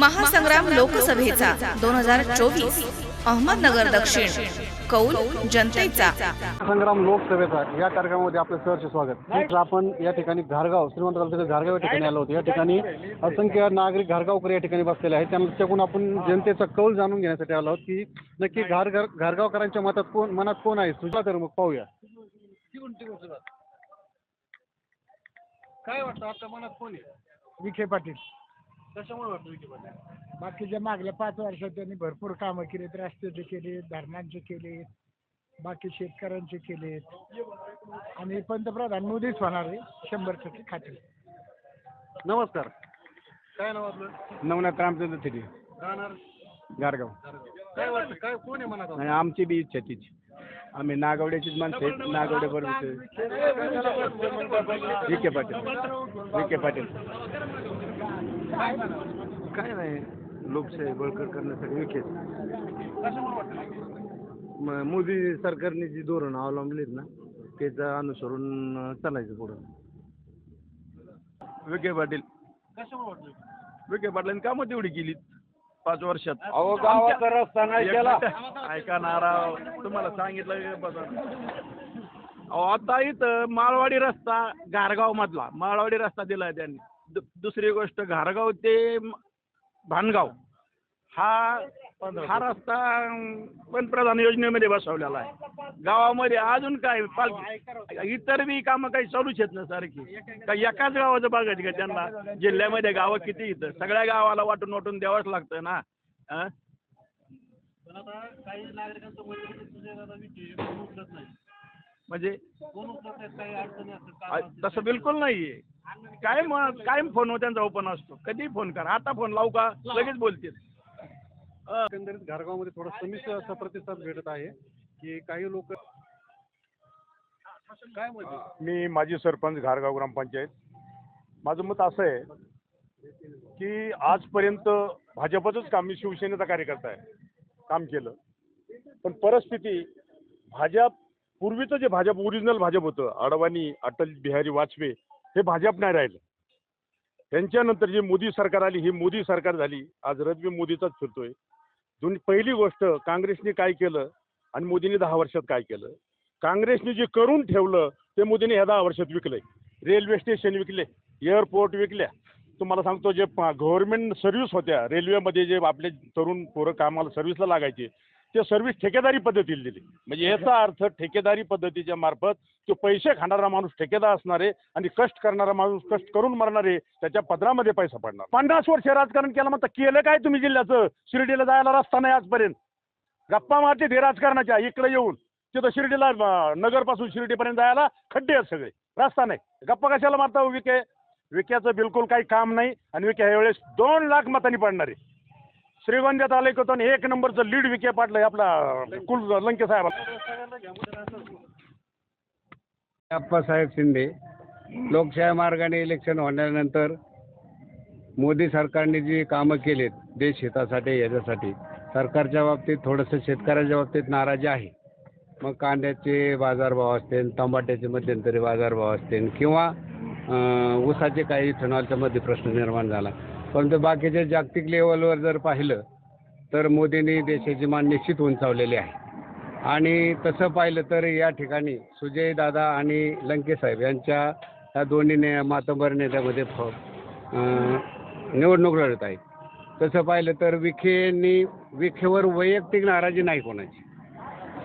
महासंग्राम लोकसभेचा दोन हजार चोवीस अहमदनगर दक्षिण कौल जनतेचा. संग्राम लोकसभेचा या कार्यक्रमामध्ये आपलं सहर्ष स्वागत. आपण या ठिकाणी घारगाव श्रीमंत तालुक्यातील घारगाव या ठिकाणी आलो होतो. या ठिकाणी असंख्य नागरिक घारगावकर या ठिकाणी बसलेले आहेत. त्यांच्याकडून आपण जनतेचा कौल जाणून घेण्यासाठी आलो आहोत की नक्की घार घार घारगावकरांच्या मतात कोण मनात कोण आहे? सुचला तर मग पाहूया. काय वाटतं? आता मनात कोण आहे? विखे पाटील. कशामुळे वाटतं विखे पाटील? बाकीच्या मागल्या पाच वर्षात त्यांनी भरपूर कामं केलीत रस्त्याचे केले धरणांचे केले बाकी शेतकऱ्यांचे केलेत. आणि पंतप्रधान मोदीच होणार आहे शंभर टक्के खात्री. नमस्कार. काय नाव आपलं? नवनाथ रामचंद्र थिटे राहणार? गारगाव. काय वाटतं? काय कोण आहे मनात आणि आमची बी इच्छा तीच. आम्ही नागवड्याचीच माणसं आहेत नागवडे बरोबर विखे पाटील. विखे पाटील. काय नाही लोकशाही बळकट करण्यासाठी विखेच म- मोदी सरकारने जी धोरणं अवलंबलीत ना त्याचं अनुसरून चालायचं पुढं. विखे पाटील. विखे पाटलांनी कामं तेवढी केली पाच वर्षात. अहो गावाचा रस्ता नाही केला ऐका नाराव तुम्हाला सांगितलं अहो आता इथं माळवाडी रस्ता घारगाव मधला माळवाडी रस्ता दिलाय त्यांनी. दु- दुसरी गोष्ट घारगाव ते भानगाव हा हा रस्ता पंतप्रधान योजनेमध्ये बसवलेला आहे. गावामध्ये अजून काय इतर बी कामं काही चालूच आहेत ना सारखी. का एकाच गावाचं बघायचं का त्यांना? जिल्ह्यामध्ये गावं किती इथं? सगळ्या गावाला वाटून वाटून द्यावंच लागतं ना अं? म्हणजे तसं बिलकुल नाहीये. कायम कायम फोन त्यांचा ओपन असतो. कधी फोन करा? आता फोन लावू का? लगेच बोलतील. एकंदरीत घारगावमध्ये थोडा संमिश्र असा प्रतिसाद भेटत आहे की काही लोक काय म्हणजे? मी माजी सरपंच घारगाव ग्रामपंचायत. माझं मत असं आहे की आजपर्यंत भाजपचंच काम मी शिवसेनेचा कार्यकर्ता आहे काम केलं. पण परिस्थिती भाजप पूर्वीचं जे भाजप ओरिजिनल भाजप होतं अडवाणी अटल बिहारी वाजपेयी हे भाजप नाही राहिलं. त्यांच्यानंतर जी मोदी सरकार आली ही मोदी सरकार झाली. आज रजवी मोदीचाच फिरतोय. दोन्ही पहिली गोष्ट काँग्रेसने काय केलं आणि मोदींनी दहा वर्षात काय केलं? काँग्रेसने जे करून ठेवलं ते मोदीने ह्या दहा वर्षात विकलंय. रेल्वे स्टेशन विकले एअरपोर्ट विकल्या. तुम्हाला सांगतो जे गव्हर्नमेंट सर्व्हिस होत्या रेल्वेमध्ये जे आपले तरुण पोरं कामाला सर्व्हिसला लागायचे ते सर्व्हिस ठेकेदारी पद्धतीला दिली. म्हणजे याचा अर्थ ठेकेदारी पद्धतीच्या मार्फत तो पैसे खाणारा माणूस ठेकेदार असणार आणि कष्ट करणारा माणूस कष्ट करून मरणार त्याच्या पदरामध्ये पैसा पडणार. पन्नास वर्ष राजकारण केलं म्हणता केलं काय तुम्ही जिल्ह्याचं? शिर्डीला जायला रस्ता नाही आजपर्यंत. गप्पा मारते ते राजकारणाच्या इकडे येऊन. तिथं शिर्डीला नगरपासून शिर्डीपर्यंत जायला खड्डे आहेत सगळे. रस्ता नाही. गप्पा कशाला मारता हो विखे? विक्याचं बिलकुल काही काम नाही आणि विखे ह्यावेळेस दोन लाख मतांनी पडणार आहे. श्रीगोंद्यात आले होतं आणि एक नंबरचं लीड विखे पाडलंय आपला कुल लंके साहेब अप्पासाहेब शिंदे लोकशाही मार्गाने इलेक्शन होण्यानंतर मोदी सरकारने जी कामं केलीत देश हितासाठी याच्यासाठी सरकारच्या बाबतीत थोडंसं शेतकऱ्याच्या बाबतीत नाराजी आहे. मग कांद्याचे बाजारभाव असतील टमाट्याचे मध्यंतरी बाजारभाव असतील किंवा अं, ऊसाचे काही इथेनॉलच्या मध्ये प्रश्न निर्माण झाला. परंतु बाकीच्या जागतिक लेवलवर जर पाहिलं तर मोदींनी देशाची मान निश्चित उंचावलेली आहे. आणि तसं पाहिलं तर या ठिकाणी सुजय दादा आणि लंके साहेब यांच्या या दोन्ही ने मातंबर नेत्यामध्ये फ निवडणूक लढत आहे तसं पाहिलं तर विखेंनी विखेवर वैयक्तिक नाराजी नाही कोणाची.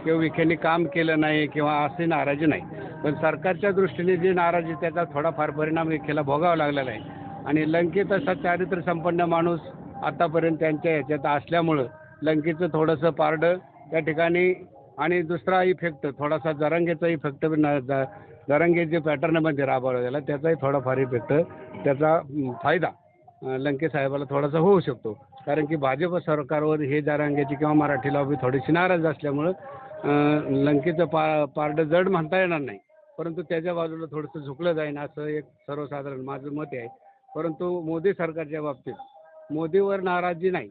किंवा विखेंनी काम केलं नाही किंवा असे नाराजी नाही. पण सरकारच्या दृष्टीने जी नाराजी त्याचा थोडाफार परिणाम विखेला भोगावा लागलेला आहे. आणि लंकेत असा चारित्र्य संपन्न माणूस आतापर्यंत त्यांच्या ह्याच्यात असल्यामुळं लंकेचं थोडंसं पारडं त्या ठिकाणी आणि दुसरा इफेक्ट थोडासा जरांगेचा इफेक्ट जरांगे जे पॅटर्नमध्ये राबवला गेला त्याचाही थोडाफार इफेक्ट त्याचा फायदा अं, लंके साहेबाला थोडासा होऊ शकतो. कारण की भाजप सरकारवर हे जारांग्याची किंवा मराठी लॉबी थोडीशी नाराज असल्यामुळं लंकेचं पा पारडं जड म्हणता येणार नाही. परंतु त्याच्या बाजूला थोडंसं झुकलं जाईल असं एक सर्वसाधारण माझं मत आहे. परंतु मोदी सरकारच्या बाबतीत मोदीवर नाराजी नाही.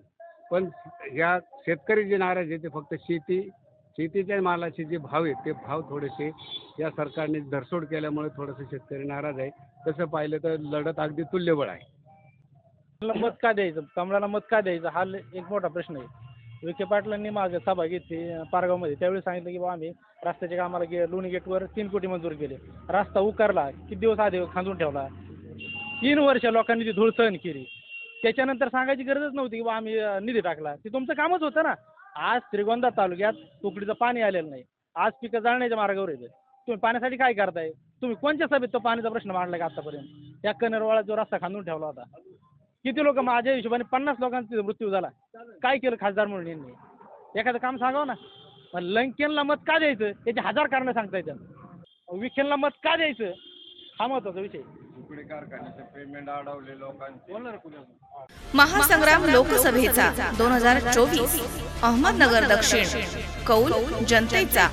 पण या शेतकरी जे नाराज आहे ते फक्त शेती शेतीच्या मालाचे जे भाव आहेत ते भाव थोडेसे या सरकारने धरसोड केल्यामुळे थोडंसं शेतकरी नाराज आहे. तसं पाहिलं तर लढत अगदी तुल्यबळ आहे. मत का द्यायचं? कमळाला मत का द्यायचं? हा ल- एक मोठा प्रश्न आहे. विखे पाटलांनी मागे सभा घेतली अं, पारगावमध्ये. त्यावेळी सांगितलं की बाबा आम्ही रस्त्याच्या कामाला गे लोणी गेटवर तीन कोटी मंजूर केले. रस्ता उकारला किती दिवस आधी खांदून ठेवला? तीन वर्ष लोकांनी ती धूळ सहन केली. त्याच्यानंतर सांगायची गरजच नव्हती की बा आम्ही निधी टाकला. ते तुमचं कामच होतं ना. आज श्रीगोंदा तालुक्यात उकडीचं पाणी आलेलं नाही. आज पिकं जाळण्याच्या मार्गावर येते तुम्ही पाण्यासाठी काय करताय? तुम्ही कोणत्या सभेत तो पाण्याचा प्रश्न मांडला का आतापर्यंत? या कनेरवाळा जो रस्ता खांदून ठेवला होता. किती लोक माझ्या हिशोबाने पन्नास लोकांचा मृत्यू झाला. काय केलं खासदार म्हणून यांनी? एखादं काम सांगावं ना. मग लंकेनला मत का द्यायचं? याचे हजार कारणं सांगता येतात. विखेनला मत का द्यायचं? हा महत्त्वाचा विषय. कारखान्याचे पेमेंट अडवले लोकांचे. महासंग्राम लोकसभेचा दोन हजार चोवीस अहमदनगर दक्षिण कौल जनतेचा.